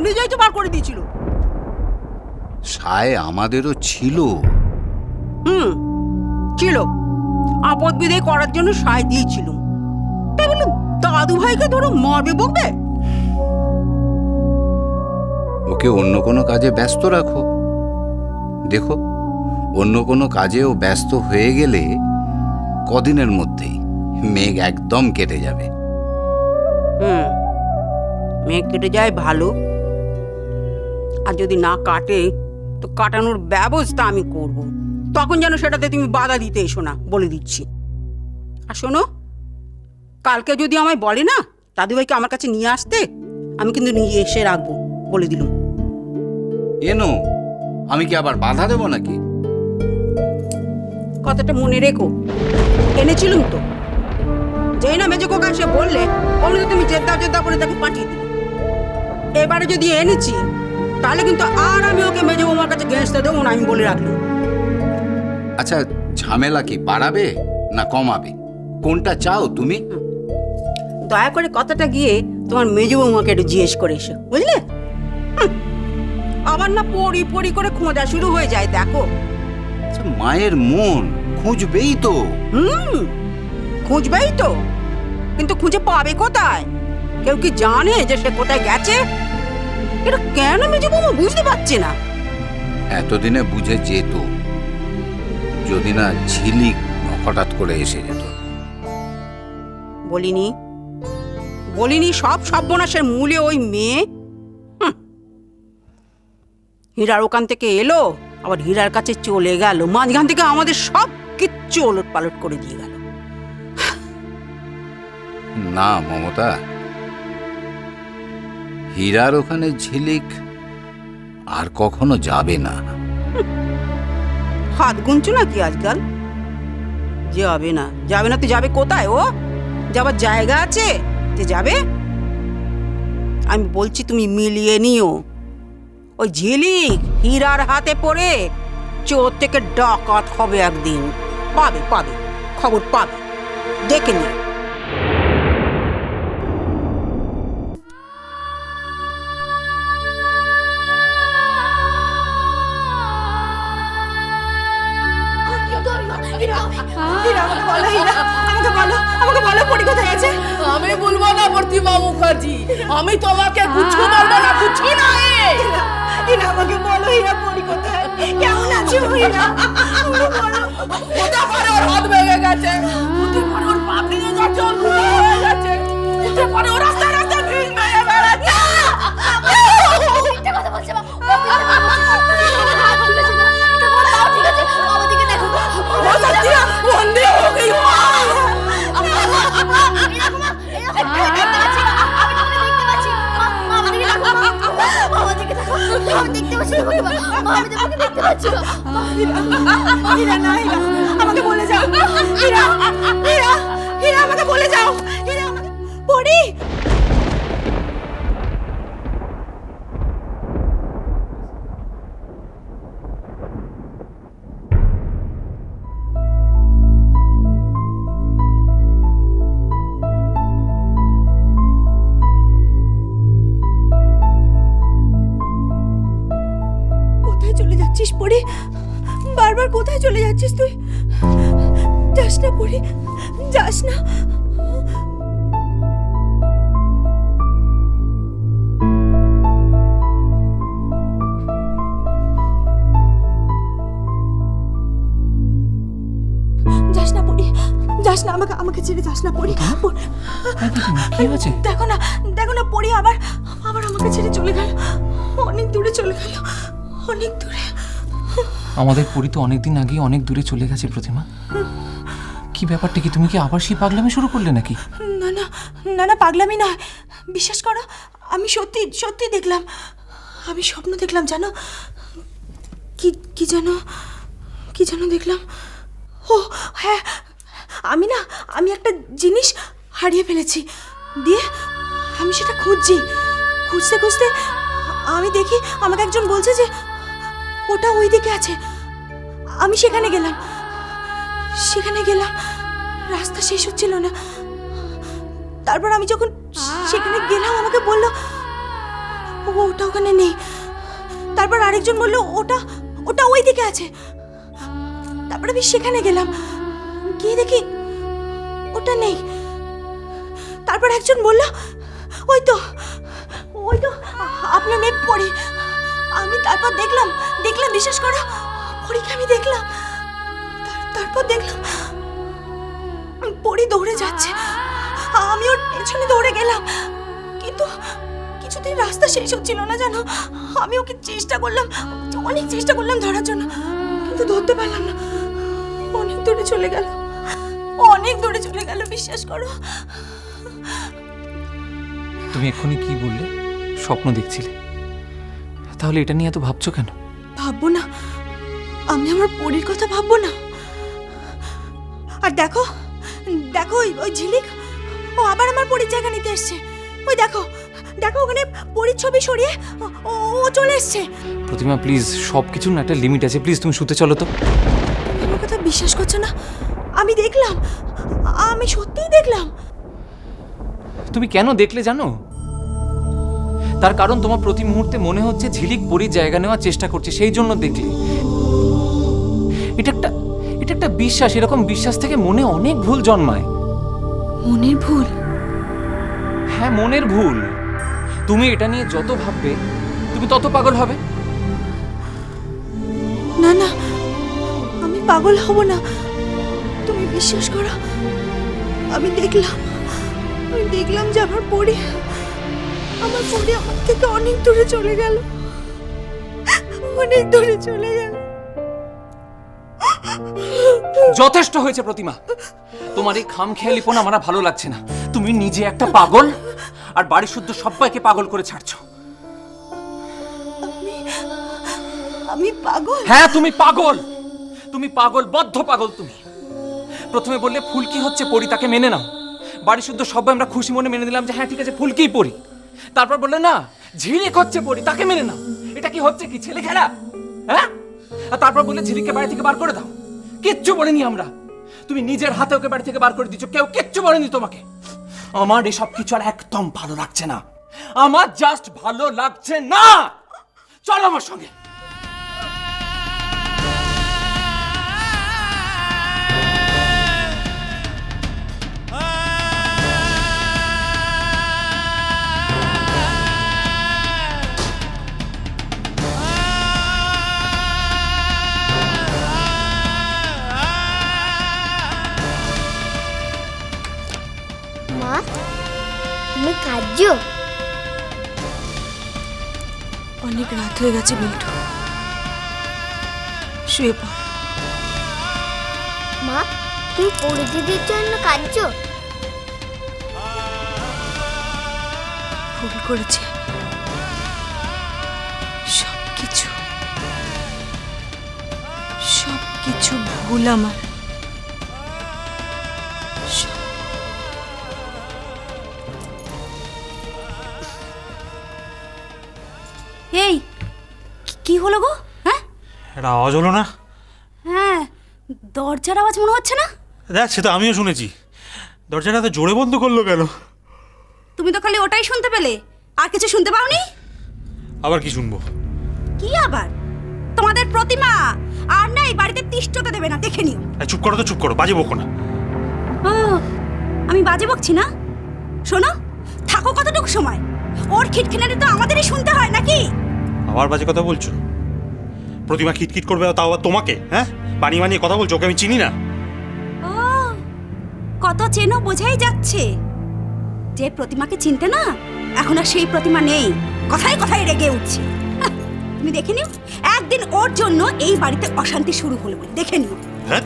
নিজেই তো বার করে দিয়েছিল। সায় আমাদেরও ছিল। হুম ছিল। আপদ বিদায় করার জন্য সায় দিয়েছিল। তাই বলে দাদু ভাইকে ধরো মারবে বকবে? ওকে অন্য কোনো কাজে ব্যস্ত রাখো। দেখো অন্য কোনো কাজেও ব্যস্ত হয়ে গেলে কদিনের মধ্যেই মেঘ একদম কেটে যাবে। হুম মেঘ কেটে যায় ভালো। আর যদি না কাটে তো কাটানোর ব্যবস্থা আমি করব। তখন যেন সেটাতে তুমি বাধা দিতে এসো না বলে দিচ্ছি। আর শোনো কালকে যদি আমায় বলে না দাদুভাইকে আমার কাছে নিয়ে আসতে আমি কিন্তু নিয়ে এসে রাখব বলে দিলুম। এনো আমি কি আবার বাধা দেবো নাকি? কথাটা মনে রেখো। এনেছিলুম তো। যেই না মেজো কোকা সে বললে অমনি তুমি জেদ্দা জেদ্দা করে তাকে পাঠিয়ে দিলে। এবারে যদি এনেছি তাহলে কিন্তু আর আমি ওকে মেজে বৌমার কাছে গেঁচতে দেবো না আমি বলে রাখলাম। আচ্ছা ঝামেলা কি বাড়াবে না কমাবে? কোনটা চাও তুমি? দয়া করে কথাটা গিয়ে তোমার মেজো বৌমাকে একটু জিজ্ঞেস করে এসো বুঝলে? আবার না পড়ি পড়ি করে খোঁজা শুরু হয়ে যায় দেখো। আচ্ছা, মায়ের মন খুঁজবেই তো। হুম খুঁজবেই তো। কিন্তু খুঁজে পাবে কোথায়? কেউ কি জানে যে সে কোথায় গেছে? এটা কেন মেজো বৌমা বুঝতে পারছে না? এতদিনে বুঝে যেত যদি না ঝিলিক হঠাৎ করে এসে যেত। বলিনি? বলিনি সব সর্বনাশের মূলে ওই মেয়ে। হীরার ওখান থেকে এলো আবার হীরার কাছে চলে গেল মাঝখান থেকে আমাদের সব কিচ্ছু ওলট পালট করে দিয়ে গেল। না মমতা হীরার ওখানে ঝিলিক আর কখনো যাবে না। হাত গুনছো নাকি আজকাল? যাবে না। যাবে না তো যাবে কোথায় ও? যাবার জায়গা আছে? যে যাবে? আমি বলছি তুমি মিলিয়ে নিও। ওই ঝিলিক হীরার হাতে পড়ে চোর থেকে ডাকাত হবে একদিন। পাবে পাবে। খবর পাবে। দেখে নিও। আমি বলব না প্রতিমা মুখার্জি। আমি তোমাকে কিছু বলব না কিছু না আমাকে বলো হীরা পরি কোথায়? কেমন আছো হীরা পারে ওর হাত ভেঙে গেছে? দেখতে পাচ্ছি মা। আমি তোমাকে দেখতে পাচ্ছি, মা। হীরা না হীরা আমাকে বলে যাও হীরা হীরা হীরা আমাকে বলে কোথায় চলে যাচ্ছিস তুই? যাস না পরি যাস না। যাস না পরি যাস না আমাকে আমাকে ছেড়ে যাস না পরি- কি হয়েছে? দেখো না দেখো না পড়ি আবার আবার আমাকে ছেড়ে চলে গেল। অনেক দূরে চলে গেল। অনেক দূরে। আমাদের পুরী তো অনেকদিন আগে অনেক দূরে চলে গেছে প্রতিমা। কি ব্যাপারটা কি? তুমি কি আবার সেই পাগলামি শুরু করলে নাকি? না না না না, পাগলামি না বিশ্বাস করো, আমি সত্যি সত্যি দেখলাম। আমি স্বপ্ন দেখলাম, জানো? কি কি যেন কি যেন দেখলাম? ও হ্যাঁ আমি না, আমি একটা জিনিস হারিয়ে ফেলেছি। দিয়ে আমি সেটা খুঁজছি। খুঁজতে খুঁজতে আমি দেখি আমাকে একজন বলছে যে ওটা ওই দিকে আছে। আমি সেখানে গেলাম। সেখানে গেলাম। রাস্তা শেষ হচ্ছিল না। তারপর আমি যখন সেখানে গেলাম, আমাকে বলল ওটা ওখানে নেই। তারপর আরেকজন বলল, ওটা ওটা ওই দিকে আছে। তারপর আমি সেখানে গেলাম। গিয়ে দেখি ওটা নেই। তারপর একজন বলল, ওই তো ওই তো, আপনার মেয়ে পড়ি। আমি তারপর দেখলাম বিশ্বাস করো? পরীকে আমি দেখলাম। তারপর দেখলাম, পরি দৌড়ে যাচ্ছে। আমি ওর পেছনে দৌড়ে গেলাম। কিন্তু কিছুতেই রাস্তা শেষ হচ্ছিল না, জানো? আমি ওকে চেষ্টা করলাম, অনেক চেষ্টা করলাম ধরার জন্য। কিন্তু ধরতে পারলাম না। অনেক দূরে চলে গেল। অনেক দূরে চলে গেল, বিশ্বাস করো। তুমি এক্ষুনি কি বললে? স্বপ্ন দেখছিলে। তাহলে এটা নিয়ে এত ভাবছ কেন? ভাববো না। আমি আমার পরীর কথা ভাববো না। আর দেখো দেখো ওই ওই ঝিলিক ও আবার আমার পরীর জায়গা নিতে এসছে। ওই দেখো দেখো ওখানে পরীর ছবি সরিয়ে ও- চলে এসছে। প্রতিমা প্লিজ সব কিছুর না একটা লিমিট আছে। প্লিজ তুমি শুতে চলো তো। আমার কথা বিশ্বাস করছ না? আমি দেখলাম আমি সত্যিই দেখলাম। তুমি কেন দেখলে জানো? তার কারণ তোমার প্রতি মুহূর্তে মনে হচ্ছে ঝিলিক পরির জায়গা নেওয়ার চেষ্টা করছে সেই জন্য দেখলে। এটা একটা এটা একটা বিশ্বাস এরকম বিশ্বাস থেকে মনে অনেক ভুল জন্মায়। মনের ভুল? হ্যাঁ মনের ভুল। তুমি এটা নিয়ে যত ভাববে তুমি তত পাগল হবে। না না আমি পাগল হব না। তুমি বিশ্বাস করো আমি দেখলাম আমি দেখলাম যে আমার পরি আমার পরি আমার থেকে অনেক দূরে চলে গেল। অনেক দূরে চলে গেল। যথেষ্ট হয়েছে প্রতিমা। তোমার এই খামখেয়ালিপন আমার আর ভালো লাগছে না। তুমি নিজে একটা পাগল আর বাড়ি শুদ্ধ সবাইকে পাগল করে ছাড়ছো। আমি পাগল? হ্যাঁ তুমি পাগল। তুমি পাগল বদ্ধ পাগল তুমি। প্রথমে বললে ফুলকি হচ্ছে পড়ি তাকে মেনে নাও। বাড়ি শুদ্ধ সবাই আমরা খুশি মনে মেনে নিলাম যে হ্যাঁ ঠিক আছে ফুলকিই পড়ি তারপর বললে, না, ঝিলিক হচ্ছে পড়ি তাকে মেনে নাও। এটা কি হচ্ছে কি, ছেলে খেলা? হ্যাঁ? আর তারপর বললে, ঝিলিককে বাড়ি থেকে বার করে দাও। কিচ্ছু বলিনি আমরা। তুমি নিজের হাতে ওকে বাড়ি থেকে বার করে দিচ্ছ কেউ কিচ্ছু বলেনি তোমাকে। আমার এসব কিছু আর একদম ভালো লাগছে না। আমার জাস্ট ভালো লাগছে না। চলো আমার সঙ্গে। তুমি অনেক রাত হয়ে গেছে বিল্টু শুয়ে পড়। মা তুমি পরিচিতির জন্য কাঁদছো? ভুল করেছি। সব কিছু সব কিছু ভুল আমার। এই কি- হলো গো? হ্যাঁ? একটা আওয়াজ হলো না? হ্যাঁ দরজার আওয়াজ মনে হচ্ছে না? দেখ সে তো আমিও শুনেছি। দরজাটা তো জোরে বন্ধ করল কেন? তুমি তো খালি ওটাই শুনতে পেলে। আর কিছু শুনতে পাওনি? আবার কি শুনব? কি আবার? তোমাদের প্রতিমা! আর না এই বাড়িতে তিষ্ঠতে দেবে না দেখে নিও। চুপ করো তো চুপ করো বাজে বকো না। আমি বাজে বকছি না? শোনো থাকো কতটুকু সময়? ওর খিটখিনারি তো আমাদেরই শুনতে হয় নাকি? আবার বাজে কথা বলছো? প্রতিমা খিটখিট করবে তাও আবার তোমাকে হ্যাঁ? বানিয়ে বানিয়ে কথা বলছো ওকে আমি চিনি না। ও কত চেনো বোঝাই যাচ্ছে। যে প্রতিমাকে চিনতে না এখন আর সেই প্রতিমা নেই। কথায় কথায় রেগে উঠছে। তুমি দেখে নিও একদিন ওর জন্য এই বাড়িতে অশান্তি শুরু হলো বলে। দেখে নিও। হ্যাঁ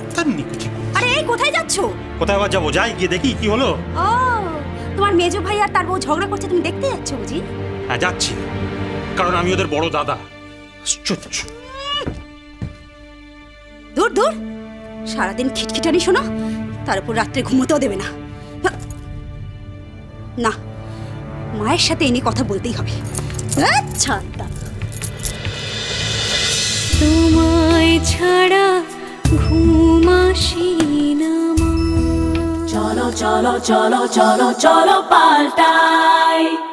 আরে এই কোথায় যাচ্ছো? কোথায় আবার যাব? যাই গিয়ে দেখি কি হলো। ও তোমার মেজো ভাই আর তার বউ ঝগড়া করছে তুমি দেখতে যাচ্ছ বুঝি? হ্যাঁ যাচ্ছি। কারণ আমি ওদের বড় দাদা। আশ্চর্য। দূর দূর সারাদিন খিটখিটানি শোনো। তার উপর রাত্রে ঘুমোতেও দেবে না। না মায়ের সাথে এনে কথা বলতেই হবে। আচ্ছা তোমায় ছাড়া ঘুম আসি না cholo, cholo, cholo, cholo, cholo, paltai.